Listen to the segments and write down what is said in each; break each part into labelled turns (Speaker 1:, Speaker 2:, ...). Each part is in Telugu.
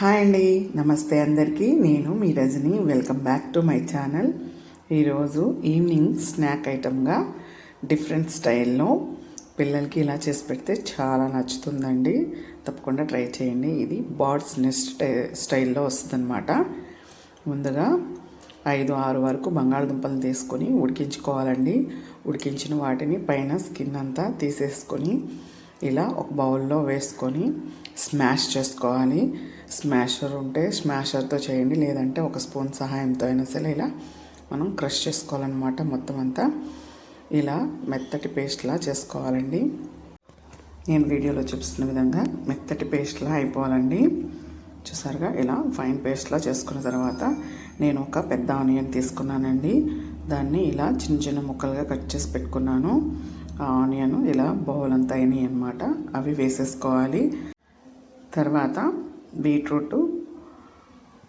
Speaker 1: హాయ్ అండి. నమస్తే అందరికీ. నేను మీ Rajani. Welcome back to my channel ఈరోజు ఈవినింగ్ స్నాక్ ఐటమ్గా డిఫరెంట్ స్టైల్లో పిల్లలకి ఇలా చేసి పెడితే చాలా నచ్చుతుందండి. తప్పకుండా ట్రై చేయండి. ఇది బాడ్స్ నెస్ట్ స్టైల్లో వస్తుందన్నమాట. ముందుగా ఐదు ఆరు వరకు బంగాళదుంపలు తీసుకొని ఉడికించుకోవాలండి. ఉడికించిన వాటిని పైన స్కిన్ అంతా తీసేసుకొని ఇలా ఒక బౌల్లో వేసుకొని స్మాష్ చేసుకోవాలి. స్మాషర్ ఉంటే స్మాషర్తో చేయండి లేదంటే ఒక స్పూన్ సహాయంతో అయినా సరే ఇలా మనం క్రష్ చేసుకోవాలన్నమాట మొత్తం అంతా. ఇలా మెత్తటి పేస్ట్లా చేసుకోవాలండి. నేను వీడియోలో చూపిస్తున్న విధంగా మెత్తటి పేస్ట్లా అయిపోవాలండి. చూసారుగా? ఇలా ఫైన్ పేస్ట్లా చేసుకున్న తర్వాత నేను ఒక పెద్ద ఆనియన్ తీసుకున్నానండి. దాన్ని ఇలా చిన్న చిన్న ముక్కలుగా కట్ చేసి పెట్టుకున్నాను. ఆనియన్ ఇలా బౌల్ అంతా అయినాయి అనమాట అవి వేసేసుకోవాలి. తర్వాత బీట్రూట్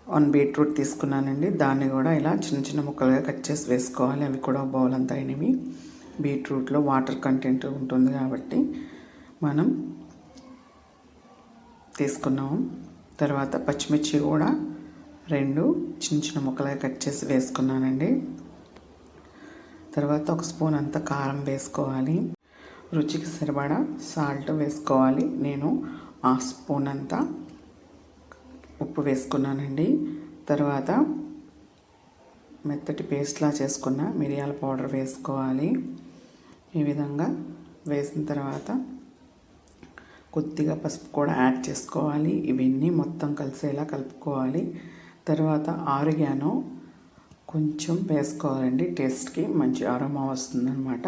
Speaker 1: వన్ బీట్రూట్ తీసుకున్నానండి. దాన్ని కూడా ఇలా చిన్న చిన్న ముక్కలుగా కట్ చేసి వేసుకోవాలి. అవి కూడా బౌల్ అంతా అయినవి. బీట్రూట్లో వాటర్ కంటెంట్ ఉంటుంది కాబట్టి మనం తీసుకున్నాము. తర్వాత పచ్చిమిర్చి కూడా రెండు చిన్న చిన్న ముక్కలుగా కట్ చేసి వేసుకున్నానండి. తర్వాత ఒక స్పూన్ అంత కారం వేసుకోవాలి. రుచికి సరిపడా సాల్ట్ వేసుకోవాలి. నేను ఆ స్పూన్ అంతా ఉప్పు వేసుకున్నానండి. తర్వాత మెత్తటి పేస్ట్లా చేసుకున్న మిరియాల పౌడర్ వేసుకోవాలి. ఈ విధంగా వేసిన తర్వాత కొద్దిగా పసుపు కూడా యాడ్ చేసుకోవాలి. ఇవన్నీ మొత్తం కలిసేలా కలుపుకోవాలి. తర్వాత ఆరిగానో కొంచెం వేసుకోవాలండి. టేస్ట్కి మంచి ఆరోమా వస్తుందన్నమాట.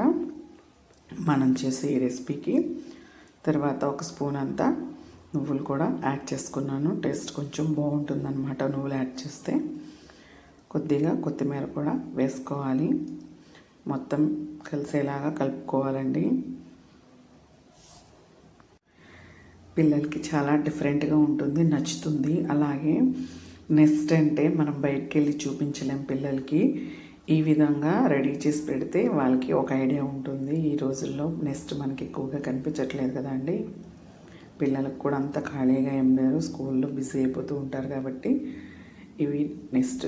Speaker 1: మనం చేసే ఈ రెసిపీకి. తర్వాత ఒక స్పూన్ అంతా నువ్వులు కూడా యాడ్ చేసుకున్నాను. టేస్ట్ కొంచెం బాగుంటుందన్నమాట నువ్వులు యాడ్ చేస్తే. కొద్దిగా కొత్తిమీర కూడా వేసుకోవాలి. మొత్తం కలిసేలాగా కలుపుకోవాలండి. పిల్లలకి చాలా డిఫరెంట్గా ఉంటుంది నచ్చుతుంది. అలాగే నెక్స్ట్ అంటే మనం బయటకు వెళ్ళి చూపించలేం పిల్లలకి. ఈ విధంగా రెడీ చేసి పెడితే వాళ్ళకి ఒక ఐడియా ఉంటుంది. ఈ రోజుల్లో నెక్స్ట్ మనకి ఎక్కువగా కనిపించట్లేదు కదండి పిల్లలకు కూడా అంత ఖాళీగా ఏం లేరు స్కూల్లో బిజీ అయిపోతూ ఉంటారు కాబట్టి ఇవి నెక్స్ట్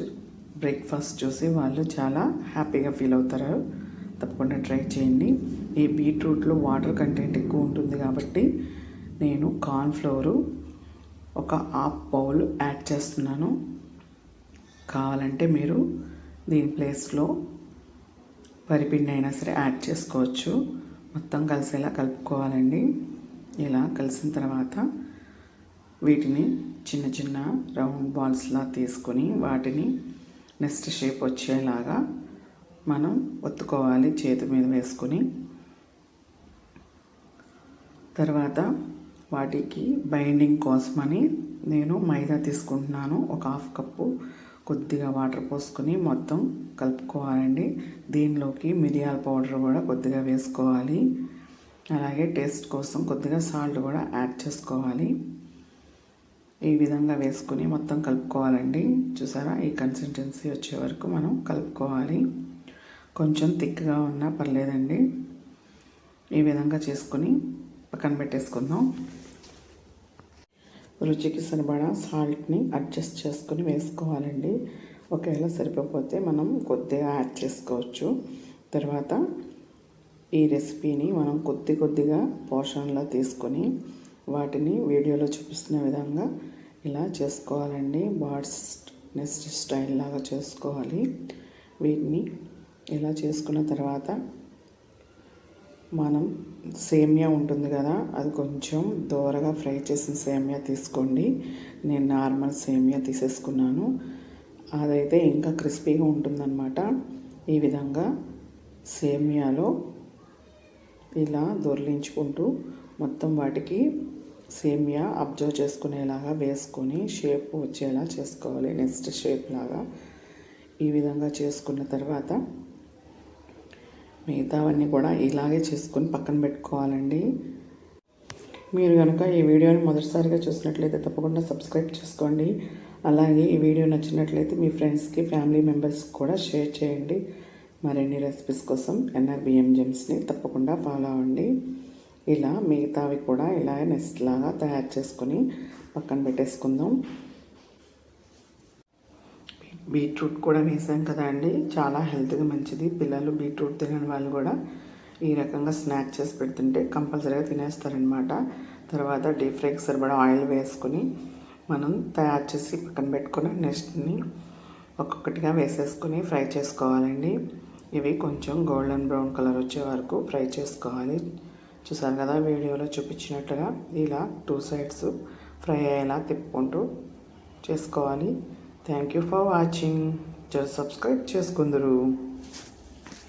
Speaker 1: బ్రేక్ఫాస్ట్ చూసి వాళ్ళు చాలా హ్యాపీగా ఫీల్ అవుతారు. తప్పకుండా ట్రై చేయండి. ఈ బీట్రూట్లో వాటర్ కంటెంట్ ఎక్కువ ఉంటుంది కాబట్టి నేను కార్న్ఫ్లోరు ఒక హాఫ్ బౌల్ యాడ్ చేస్తున్నాను. కావాలంటే మీరు దీని ప్లేస్లో వరిపిండి అయినా సరే యాడ్ చేసుకోవచ్చు. మొత్తం కలిసేలా కలుపుకోవాలండి. ఇలా కలిసిన తర్వాత వీటిని చిన్న చిన్న రౌండ్ బాల్స్లా తీసుకొని వాటిని నెక్స్ట్ షేప్ వచ్చేలాగా మనం ఒత్తుకోవాలి చేతి మీద వేసుకొని. తర్వాత వాటికి బైండింగ్ కోసమని నేను మైదా తీసుకుంటున్నాను. ఒక హాఫ్ కప్పు కొద్దిగా వాటర్ పోసుకొని మొత్తం కలుపుకోవాలండి. దీనిలోకి మిరియాల పౌడర్ కూడా కొద్దిగా వేసుకోవాలి. అలాగే టేస్ట్ కోసం కొద్దిగా సాల్ట్ కూడా యాడ్ చేసుకోవాలి. ఈ విధంగా వేసుకుని మొత్తం కలుపుకోవాలండి. చూసారా? ఈ కన్సిస్టెన్సీ వచ్చే వరకు మనం కలుపుకోవాలి. కొంచెం థిక్గా ఉన్నా పర్లేదండి. ఈ విధంగా చేసుకొని పక్కన పెట్టేసుకుందాం. రుచికి సరిపడా సాల్ట్ని అడ్జస్ట్ చేసుకుని వేసుకోవాలండి. ఒకవేళ సరిపోతే మనం కొద్దిగా యాడ్ చేసుకోవచ్చు. తర్వాత ఈ రెసిపీని మనం కొద్ది కొద్దిగా పోషణలో తీసుకొని వాటిని వీడియోలో చూపిస్తున్న విధంగా ఇలా చేసుకోవాలండి. బాడ్స్ నెక్స్ట్ స్టైల్ లాగా చేసుకోవాలి. వీటిని ఇలా చేసుకున్న తర్వాత మనం సేమియా ఉంటుంది కదా అది కొంచెం దోరగా ఫ్రై చేసిన సేమియా తీసుకోండి. నేను నార్మల్ సేమియా తీసేసుకున్నాను. అదైతే ఇంకా క్రిస్పీగా ఉంటుందన్నమాట. ఈ విధంగా సేమియాలో ఇలా దొర్లించుకుంటూ మొత్తం వాటికి సేమియా అబ్జర్వ్ చేసుకునేలాగా వేసుకొని షేప్ వచ్చేలా చేసుకోవాలి నెక్స్ట్ షేప్ లాగా. ఈ విధంగా చేసుకున్న తర్వాత మిగతావన్నీ కూడా ఇలాగే చేసుకొని పక్కన పెట్టుకోవాలండి. మీరు కనుక ఈ వీడియోని మొదటిసారిగా చూసినట్లయితే తప్పకుండా సబ్స్క్రైబ్ చేసుకోండి. అలాగే ఈ వీడియో నచ్చినట్లయితే మీ ఫ్రెండ్స్కి ఫ్యామిలీ మెంబర్స్కి కూడా షేర్ చేయండి. మరిన్ని రెసిపీస్ కోసం ఎన్ఆర్బిఎం జెమ్స్ని తప్పకుండా ఫాలో అవ్వండి. ఇలా మిగతావి కూడా ఇలా నెక్స్ట్ లాగా తయారు చేసుకొని పక్కన పెట్టేసుకుందాం. బీట్రూట్ కూడా వేసాం కదా అండి. చాలా హెల్త్గా మంచిది. పిల్లలు బీట్రూట్ తినని వాళ్ళు కూడా ఈ రకంగా స్నాక్ చేసి పెడుతుంటే కంపల్సరీగా తినేస్తారనమాట తర్వాత డీప్ ఫ్రైకి సరిపడా ఆయిల్ వేసుకొని మనం తయారు చేసి పక్కన పెట్టుకొని నెక్స్ట్ని ఒక్కొక్కటిగా వేసేసుకొని ఫ్రై చేసుకోవాలండి. ఇవి కొంచెం గోల్డెన్ బ్రౌన్ కలర్ వచ్చే వరకు ఫ్రై చేసుకోవాలి. చూసారు కదా వీడియోలో చూపించినట్టుగా ఇలా టూ సైడ్స్ ఫ్రై అయ్యేలా తిప్పుకుంటూ చేసుకోవాలి. థ్యాంక్ యూ ఫర్ వాచింగ్ జర సబ్స్క్రైబ్ చేసుకుందరు.